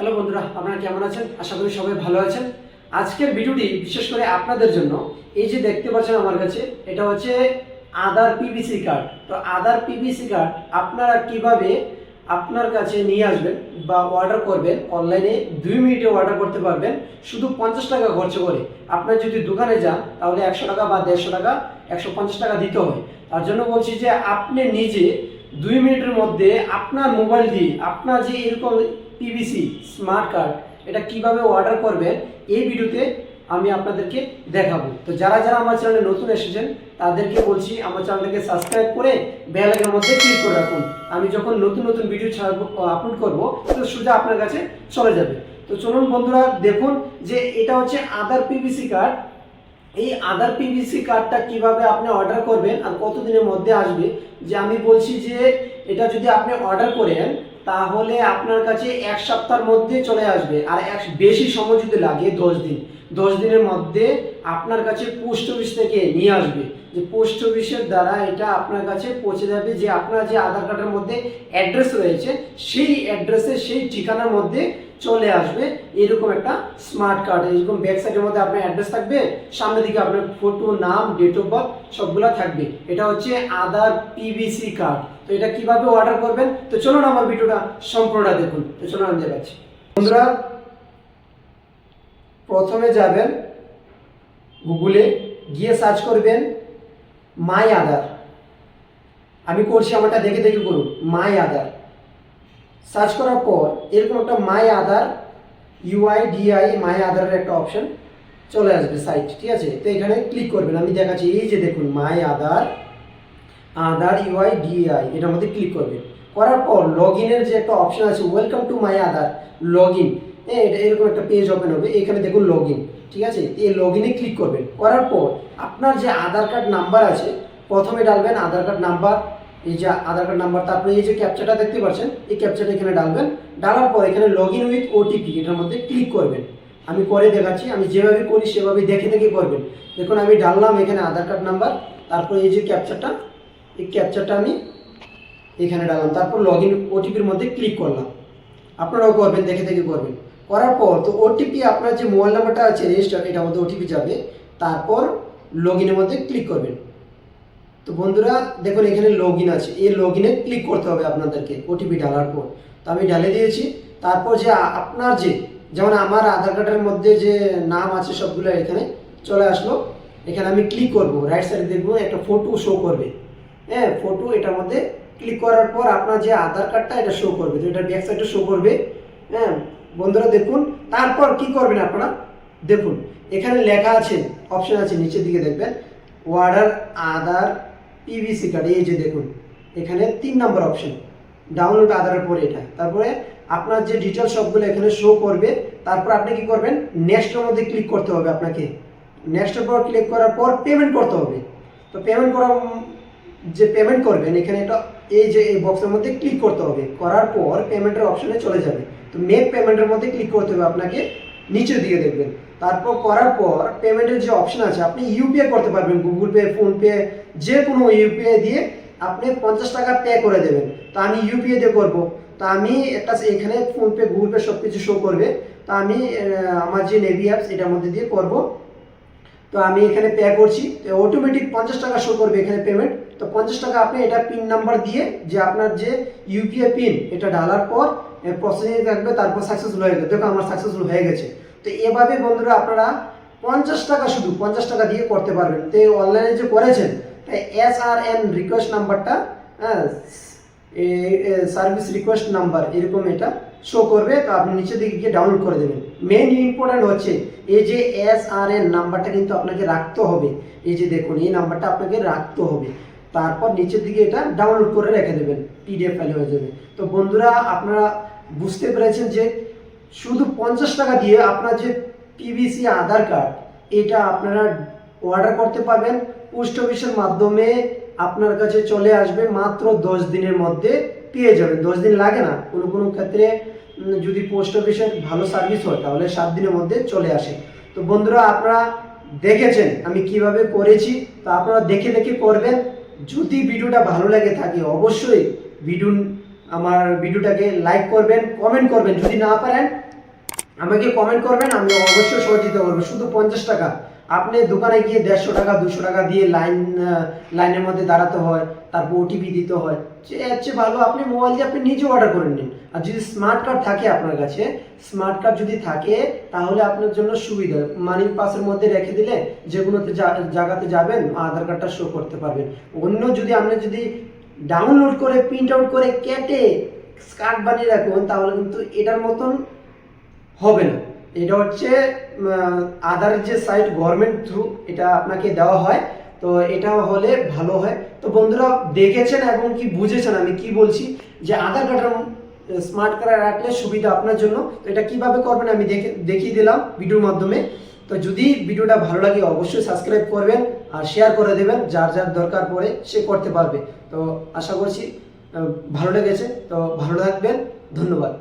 Hello বন্ধুরা, আপনারা কেমন আছেন? আশা করি সবাই ভালো আছেন। আজকের ভিডিওটি বিশেষ করে আপনাদের জন্য। এই যে দেখতে পাচ্ছেন আমার কাছে, এটা হচ্ছে আধার পিভিসি কার্ড তো আধার পিভিসি কার্ড আপনারা কীভাবে আপনার কাছে নিয়ে আসবেন বা অর্ডার করবেন অনলাইনে দুই মিনিটে অর্ডার করতে পারবেন। শুধু পঞ্চাশ টাকা খরচ করে। আপনার যদি দোকানে যান, তাহলে একশো টাকা বা দেড়শো টাকা, একশো পঞ্চাশ টাকা দিতে হয়। তার জন্য বলছি যে আপনি নিজে দুই মিনিটের মধ্যে আপনার মোবাইল দিয়ে, আপনার যে এরকম পিভিসি স্মার্ট কার্ড এটা কীভাবে অর্ডার করবেন, এই ভিডিওতে আমি আপনাদেরকে দেখাবো। তো যারা যারা আমার চ্যানেলে নতুন এসেছেন, তাদেরকে বলছি আমার চ্যানেলটাকে সাবস্ক্রাইব করে বেল আইকনের মধ্যে ক্লিক করে রাখুন। আমি যখন নতুন নতুন ভিডিও ছাড়বো আপলোড করব, তো সোজা আপনার কাছে চলে যাবে। তো চলুন বন্ধুরা, দেখুন যে এটা হচ্ছে আধার পিভিসি কার্ড এই আধার পিভিসি কার্ডটা কীভাবে আপনি অর্ডার করবেন আর কতদিনের মধ্যে আসবে, যে আমি বলছি যে এটা যদি আপনি অর্ডার করেন তাহলে আপনার কাছে এক সপ্তাহের মধ্যে চলে আসবে। আর এক বেশি সময় যদি লাগে, দশ দিন। দশ দিনের মধ্যে আপনার কাছে পোস্ট অফিস থেকে নিয়ে আসবে। যে পোস্ট অফিসের দ্বারা এটা আপনার কাছে পৌঁছে যাবে যে আপনার যে আধার কার্ডের মধ্যে অ্যাড্রেস রয়েছে, সেই অ্যাড্রেসে সেই ঠিকানার মধ্যে চলে আসবে। এরকম একটা স্মার্ট কার্ড, এরকম ব্যাক সাইডের মধ্যে আপনার অ্যাড্রেস থাকবে। সামনের দিকে আপনার ফটো, নাম ডেট অফ বার্থ সবগুলা থাকবে। এটা হচ্ছে আধার পিভিসি কার্ড তো এটা কীভাবে অর্ডার করবেন? তো চলুন আমার ভিডিওটা সম্পূর্ণটা দেখুন। তো চলুন আমি দেখাচ্ছি বন্ধুরা, প্রথমে যাবেন গুগলে গিয়ে সার্চ করবেন মাই আধার আমি করছি আমারটা দেখে দেখে করুন। মাই আধার সার্চ করার পর এরকম একটা মাই আধার ইউআই ডিআই মাই আধারের একটা অপশন চলে আসবে সাইট ঠিক আছে? তো এখানে ক্লিক করবেন। আমি দেখাচ্ছি, এই যে দেখুন মাই আধার আধার ইউআই ডিআই এটার মধ্যে ক্লিক করবেন করার পর লগ ইনের যে একটা অপশন আছে welcome to my Aadhaar log in হ্যাঁ এটা এরকম একটা পেজ ওপেন হবে, এখানে দেখুন লগ ইন ঠিক আছে? এই লগ ইনে ক্লিক করবেন। করার পর আপনার যে আধার কার্ড নাম্বার আছে, প্রথমে ডালবেন আধার কার্ড নাম্বার এই যে আধার কার্ড নাম্বার তারপরে এই যে ক্যাপচারটা দেখতে পাচ্ছেন, এই ক্যাপচারটা এখানে ডালবেন। ডালার পর এখানে লগ ইন উইথ ওটিপি এটার মধ্যে ক্লিক করবেন। আমি করে দেখাচ্ছি, আমি যেভাবে করি সেভাবে দেখে দেখে করবেন। দেখুন, আমি ডাললাম এখানে আধার কার্ড নাম্বার তারপরে এই যে ক্যাপচারটা এই ক্যাপচারটা আমি এখানে ডাললাম তারপর লগ ইন ওটিপির মধ্যে ক্লিক করলাম। আপনারাও করবেন, দেখে দেখে করবেন। করার পর তো ওটিপি আপনার যে মোবাইল নাম্বারটা আছে রেজিস্টার এটার মধ্যে ওটিপি যাবে। তারপর লগ ইনের মধ্যে ক্লিক করবেন। তো বন্ধুরা, দেখুন এখানে লগ ইন আছে। এই লগ ইনে ক্লিক করতে হবে আপনাদেরকে ওটিপি ডালার পর। তো আমি ডালে দিয়েছি। তারপর যে আপনার যে, যেমন আমার আধার কার্ডের মধ্যে যে নাম আছে সবগুলো এখানে চলে আসলো। এখানে আমি ক্লিক করব। রাইট সাইডে দেখব, একটা ফটো শো করবে। হ্যাঁ ফটো এটার মধ্যে ক্লিক করার পর আপনার যে আধার কার্ডটা এটা শো করবে। তো এটা ব্যাক সাইডে শো করবে। হ্যাঁ বন্ধুরা দেখুন তারপর কি করবেন আপনারা? দেখুন এখানে লেখা আছে অপশন আছে নিচের দিকে দেখবেন ওয়ার্ডার আধার পিভিসি কার্ড এই যে দেখুন এখানে তিন নম্বর অপশন ডাউনলোড আধারের পরে এটা। তারপরে আপনার যে ডিটেলস সবগুলো এখানে শো করবে তারপর আপনি কি করবেন? নেক্সটের মধ্যে ক্লিক করতে হবে আপনাকে। নেক্সটের পর ক্লিক করার পর পেমেন্ট করতে হবে। তো পেমেন্ট করা উম, যে পেমেন্ট করবেন, এখানে এটা এই যে এই বক্সের মধ্যে ক্লিক করতে হবে। করার পর পেমেন্টের অপশনে চলে যাবে। তো মেক পেমেন্টের মধ্যে ক্লিক করতে হবে আপনাকে নিচের দিকে দেখবেন। তারপর করার পর পেমেন্টের যে অপশন আছে, আপনি ইউপিআই করতে পারবেন গুগল পে ফোনপে যে কোনো ইউপিআই দিয়ে আপনি পঞ্চাশ টাকা পে করে দেবেন। তা আমি ইউপিআই দিয়ে করব। তা আমি একটা এখানে ফোনপে গুগল পে সব কিছু শো করবে। তা আমি আমার যে নেভি অ্যাপস এটার মধ্যে দিয়ে করব। তো আমি এখানে পে করছি। তো অটোমেটিক পঞ্চাশ টাকা শো করবে এখানে পেমেন্ট তো পঞ্চাশ টাকা আপনি এটা পিন নাম্বার দিয়ে যে আপনার যে ইউপিআই পিন এটা ডালার পর প্রসেসিং থাকবে, তারপর সাকসেসফুল হয়ে গেছে দেখো আমার সাকসেসফুল হয়ে গেছে। তো এভাবে বন্ধুরা আপনারা পঞ্চাশ টাকা শুধু পঞ্চাশ টাকা দিয়ে করতে পারবেন। তো এই অনলাইনে যে করেছেন তাই এস আর এন রিকোয়েস্ট নাম্বারটা হ্যাঁ সার্ভিস রিকোয়েস্ট নাম্বার এরকম এটা শো করবে। তো আপনি নিচের দিকে গিয়ে ডাউনলোড করে দেবেন। মেন ইম্পর্ট্যান্ট হচ্ছে, এই যে এস আর এন নাম্বারটা কিন্তু আপনাকে রাখতে হবে। এই যে দেখুন, এই নাম্বারটা আপনাকে রাখতে হবে। তারপর নিচের দিকে এটা ডাউনলোড করে রেখে দেবেন পিডিএফ ফাইল হয়ে যাবে। তো বন্ধুরা, আপনারা বুঝতে পেরেছেন যে শুধু পঞ্চাশ টাকা দিয়ে আপনার যে পিভিসি আধার কার্ড এটা আপনারা অর্ডার করতে পারবেন। পোস্ট অফিসের মাধ্যমে আপনার কাছে চলে আসবে, মাত্র দশ দিনের মধ্যে পেয়ে যাবেন। দশ দিন লাগে না, কোনো কোনো ক্ষেত্রে যদি পোস্ট অফিসের ভালো সার্ভিস হয়, তাহলে সাত দিনের মধ্যে চলে আসে। তো বন্ধুরা, আপনারা দেখেছেন আমি কীভাবে করেছি, তো আপনারা দেখে দেখে করবেন। যদি ভিডিওটা ভালো লাগে থাকে, অবশ্যই ভিডিও, আমার ভিডিওটাকে লাইক করবেন কমেন্ট করবেন। যদি না পারেন, আমাকে কমেন্ট করবেন, আমি অবশ্যই সহযোগিতা করব শুধু পঞ্চাশ টাকা। আপনি দোকানে গিয়ে দেড়শো টাকা, দুশো টাকা দিয়ে লাইন লাইনের মধ্যে দাঁড়াতে হয়, তারপর ওটিপি দিতে হয়। এর চেয়ে ভালো আপনি মোবাইল দিয়ে আপনি নিজে অর্ডার করে নিন। আর যদি স্মার্ট কার্ড থাকে আপনার কাছে স্মার্ট কার্ড যদি থাকে, তাহলে আপনার জন্য সুবিধা। মানি পাসের মধ্যে রেখে দিলে যে কোনো জায়গাতে যাবেন, আধার কার্ডটা শো করতে পারবেন। অন্য যদি আপনি যদি ডাউনলোড করে প্রিন্ট আউট করে কেটে কার্ড বানিয়ে রাখুন, তাহলে কিন্তু এটার মতন হবে না। এটা হচ্ছে আদার যে সাইট গভর্নমেন্ট থ্রু এটা আপনাকে দেওয়া হয়। তো এটা হলে ভালো হয়। তো বন্ধুরা, দেখেছেন এবং কি বুঝেছেন আমি কি বলছি? যে আধার কার্ডের স্মার্ট কার্ড রাখলে সুবিধা আপনার জন্য। তো এটা কীভাবে করবেন আমি দেখে, দেখিয়ে দিলাম ভিডিওর মাধ্যমে। তো যদি ভিডিওটা ভালো লাগে অবশ্যই সাবস্ক্রাইব করবেন আর শেয়ার করে দেবেন, যার যার দরকার পড়ে সে করতে পারবে। তো আশা করছি ভালো লেগেছে। তো ভালো থাকবেন। ধন্যবাদ।